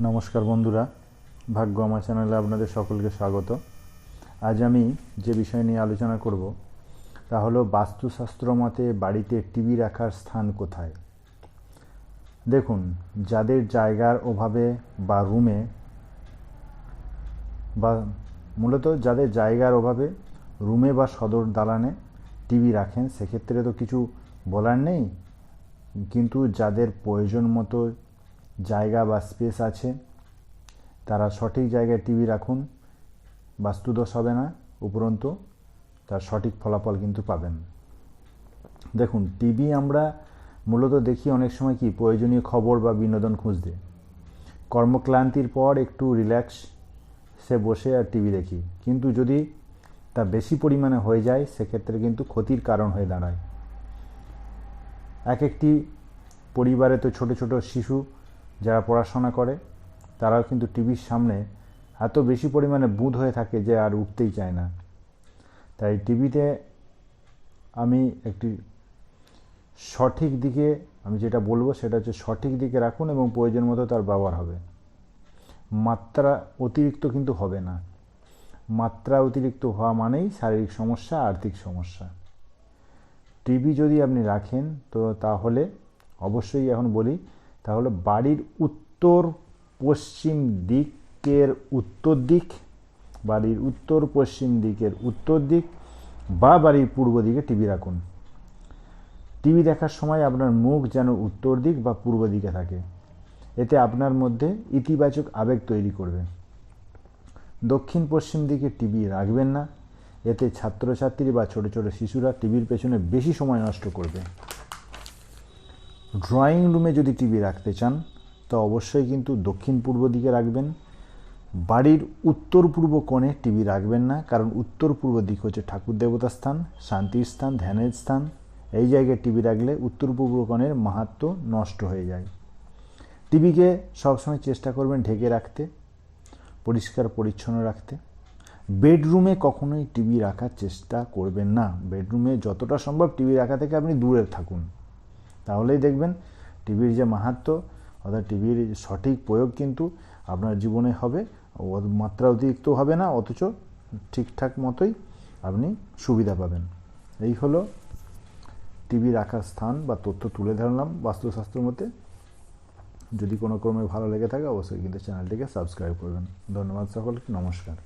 নমস্কার বন্ধুরা, ভাগ্য আমার চ্যানেলে আপনাদের সকলকে স্বাগত। আজ আমি যে বিষয় নিয়ে আলোচনা করব, তা হলো বাস্তুশাস্ত্র মতে বাড়িতে টিভি রাখার স্থান কোথায়? দেখুন, যাদের জায়গার অভাবে বা রুমে বা মূলত যাদের জায়গার অভাবে রুমে বা সদর দালানে টিভি রাখেন, সেক্ষেত্রে তো কিছু বলার নেই। কিন্তু যাদের প্রয়োজন মতো জায়গা বা স্পেস আছে, তারা সঠিক জায়গায় টিভি রাখুন, বাস্তুদোষ হবে না উপরন্তু, তার সঠিক ফলাফল কিন্তু পাবেন। দেখুন, টিভি আমরা মূলত দেখি অনেক সময় কি, প্রয়োজনীয় খবর বা বিনোদন খুঁজতে। কর্মক্লান্তির পর একটু রিল্যাক্স সে বসে আর টিভি দেখি। কিন্তু যদি তা বেশি পরিমাণে হয়ে যায়, সেক্ষেত্রে কিন্তু ক্ষতির কারণ হয়ে দাঁড়ায়। এক একটি পরিবারে তো ছোট ছোট শিশু যারা পড়াশোনা করে, তারাও কিন্তু টিভির সামনে এত বেশি পরিমাণে বুধ হয়ে থাকে যে আর উঠতেই চায় না। তাই টিভিতে আমি একটি সঠিক দিকে, আমি যেটা বলব সেটা হচ্ছে সঠিক দিকে রাখুন এবং প্রয়োজন মতো তার ব্যবহার হবে। মাত্রা অতিরিক্ত কিন্তু হবে না। মাত্রা অতিরিক্ত হওয়া মানেই শারীরিক সমস্যা, আর্থিক সমস্যা। টিভি যদি আপনি রাখেন, তো তাহলে অবশ্যই এখন বলি তাহলে বাড়ির উত্তর পশ্চিম দিকের উত্তর দিক, বাড়ির উত্তর পশ্চিম দিকের উত্তর দিক বা বাড়ির পূর্ব দিকে টিভি রাখুন। টিভি দেখার সময় আপনার মুখ যেন উত্তর দিক বা পূর্ব দিকে থাকে। এতে আপনার মধ্যে ইতিবাচক আবেগ তৈরি করবে। দক্ষিণ পশ্চিম দিকে টিভি রাখবেন না। এতে ছাত্রছাত্রী বা ছোট ছোট শিশুরা টিভির পেছনে বেশি সময় নষ্ট করবে। ড্রয়িং রুমে যদি টিভি রাখতে চান, তো অবশ্যই কিন্তু দক্ষিণ পূর্ব দিকে রাখবেন। বাড়ির উত্তর পূর্ব কোণে টিভি রাখবেন না, কারণ উত্তর পূর্ব দিক হচ্ছে ঠাকুর দেবতার স্থান, শান্তির স্থান, ধ্যানের স্থান। এই জায়গায় টিভি রাখলে উত্তর পূর্ব কোণের মাহাত্ম নষ্ট হয়ে যায়। টিভিকে সবসময় চেষ্টা করবেন ঢেকে রাখতে, পরিষ্কার, পরিচ্ছন্ন রাখতে। বেডরুমে কখনোই টিভি রাখার চেষ্টা করবেন না। বেডরুমে যতটা সম্ভব টিভি রাখা থেকে আপনি দূরে থাকুন। তাহলেই দেখবেন টিভির যে মাহাত্ম, অর্থাৎ টিভির সঠিক প্রয়োগ কিন্তু আপনার জীবনে হবে মাত্রা অতিরিক্ত হবে না, অথচ ঠিকঠাক মতোই আপনি সুবিধা পাবেন। এই হলো টিভি রাখার স্থান বা তথ্য তুলে ধরলাম বাস্তুশাস্ত্রের মধ্যে। যদি কোনো ক্রমে ভালো লেগে থাকে, অবশ্যই কিন্তু চ্যানেলটিকে সাবস্ক্রাইব করবেন। ধন্যবাদ সকলকে, নমস্কার।